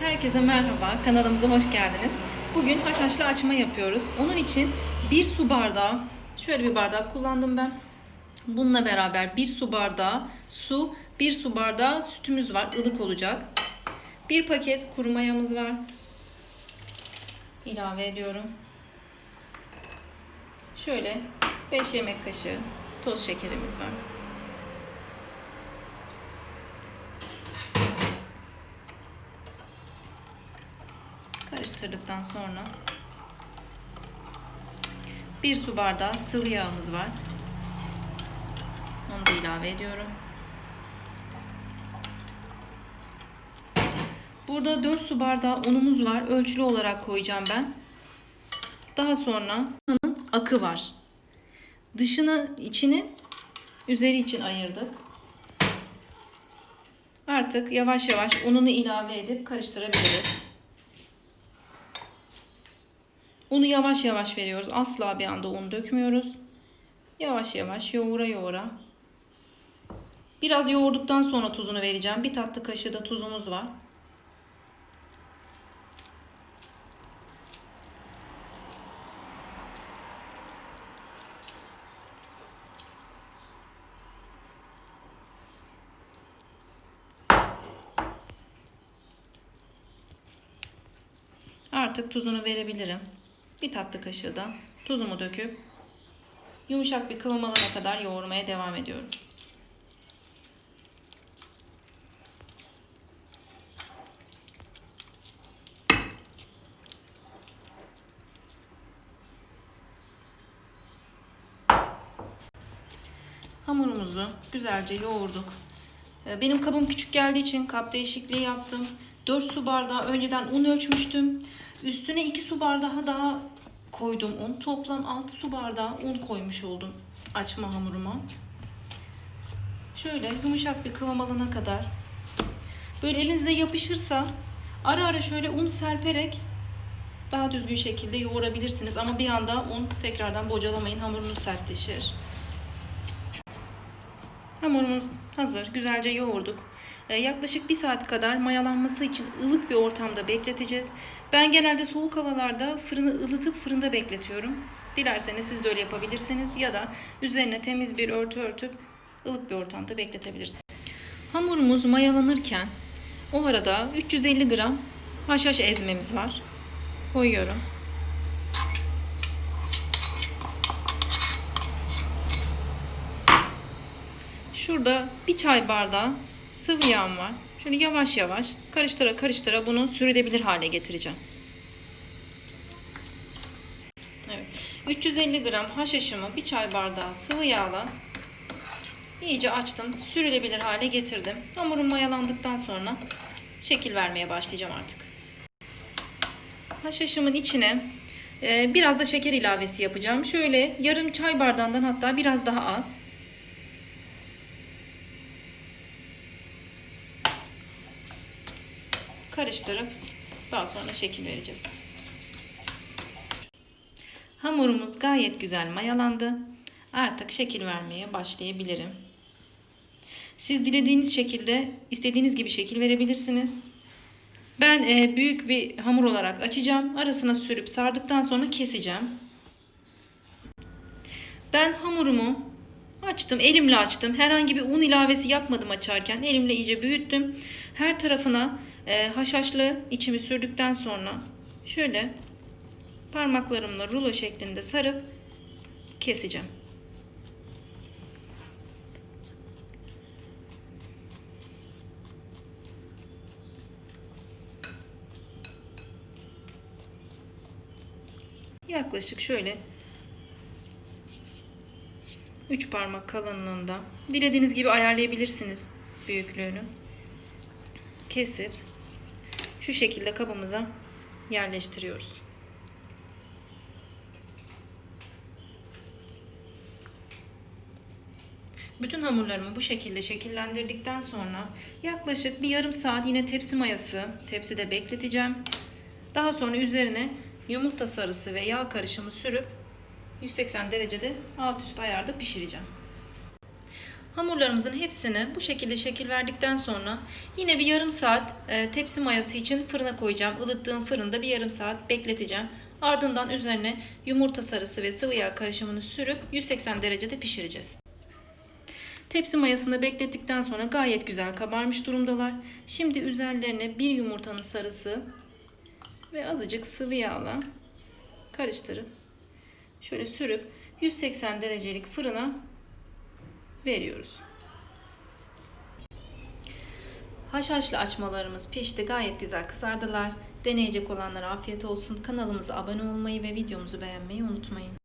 Herkese merhaba, kanalımıza hoş geldiniz. Bugün haşhaşlı açma yapıyoruz. Onun için bir su bardağı, şöyle bir bardak kullandım ben. Bununla beraber bir su bardağı su, bir su bardağı sütümüz var, ılık olacak. Bir paket kuru mayamız var. İlave ediyorum. Şöyle 5 yemek kaşığı toz şekerimiz var. Karıştırdıktan sonra bir su bardağı sıvı yağımız var. Onu da ilave ediyorum. Burada 4 su bardağı unumuz var. Ölçülü olarak koyacağım ben. Daha sonra akı var. Dışını, içini üzeri için ayırdık. Artık yavaş yavaş ununu ilave edip karıştırabiliriz. Unu yavaş yavaş veriyoruz. Asla bir anda un dökmüyoruz. Yavaş yavaş yoğura yoğura. Biraz yoğurduktan sonra tuzunu vereceğim. Bir tatlı kaşığı da tuzumuz var. Artık tuzunu verebilirim. Bir tatlı kaşığı da tuzumu döküp yumuşak bir kıvam alana kadar yoğurmaya devam ediyorum. Hamurumuzu güzelce yoğurduk. Ee, Benim kabım küçük geldiği için kap değişikliği yaptım. 4 su bardağı önceden un ölçmüştüm. Üstüne 2 su bardağı daha koydum un. Toplam 6 su bardağı un koymuş oldum açma hamuruma. Şöyle yumuşak bir kıvam alana kadar. Böyle elinizde yapışırsa ara ara şöyle un serperek daha düzgün şekilde yoğurabilirsiniz. Ama bir anda un tekrardan bocalamayın hamurunuz sertleşir. Hamurumuz hazır. Güzelce yoğurduk. Ee, yaklaşık bir saat kadar mayalanması için ılık bir ortamda bekleteceğiz. Ben genelde soğuk havalarda fırını ılıtıp fırında bekletiyorum. Dilerseniz siz de öyle yapabilirsiniz ya da üzerine temiz bir örtü örtüp ılık bir ortamda bekletebilirsiniz. Hamurumuz mayalanırken o arada 350 gram haşhaş ezmemiz var. Koyuyorum. Şurada bir çay bardağı sıvı yağım var. Şöyle yavaş yavaş karıştıra karıştıra bunu sürülebilir hale getireceğim. Evet. 350 gram haşhaşımı bir çay bardağı sıvı yağla iyice açtım. Sürülebilir hale getirdim. Hamurum mayalandıktan sonra şekil vermeye başlayacağım artık. Haşhaşımın içine e, biraz da şeker ilavesi yapacağım. Şöyle yarım çay bardağından hatta biraz daha az. Karıştırıp daha sonra şekil vereceğiz. Hamurumuz gayet güzel mayalandı. Artık şekil vermeye başlayabilirim. Siz dilediğiniz şekilde istediğiniz gibi şekil verebilirsiniz. Ben e, büyük bir hamur olarak açacağım. Arasına sürüp sardıktan sonra keseceğim. Ben hamurumu açtım. Elimle açtım. Herhangi bir un ilavesi yapmadım açarken. Elimle iyice büyüttüm. Her tarafına e, haşhaşlı içimi sürdükten sonra şöyle parmaklarımla rulo şeklinde sarıp keseceğim. Yaklaşık şöyle 3 parmak kalınlığında dilediğiniz gibi ayarlayabilirsiniz büyüklüğünü kesip şu şekilde kabımıza yerleştiriyoruz. Bütün hamurlarımı bu şekilde şekillendirdikten sonra yaklaşık bir yarım saat yine tepsi mayası tepside bekleteceğim. Daha sonra üzerine yumurta sarısı ve yağ karışımı sürüp 180 derecede alt üst ayarda pişireceğim. Hamurlarımızın hepsini bu şekilde şekil verdikten sonra yine bir yarım saat e, tepsi mayası için fırına koyacağım. Ilıttığım fırında bir yarım saat bekleteceğim. Ardından üzerine yumurta sarısı ve sıvı yağ karışımını sürüp 180 derecede pişireceğiz. Tepsi mayasında beklettikten sonra gayet güzel kabarmış durumdalar. Şimdi üzerlerine bir yumurtanın sarısı ve azıcık sıvı yağla karıştırıp şöyle sürüp 180 derecelik fırına veriyoruz. Haşhaşlı açmalarımız pişti. Gayet güzel kızardılar. Deneyecek olanlara afiyet olsun. Kanalımıza abone olmayı ve videomuzu beğenmeyi unutmayın.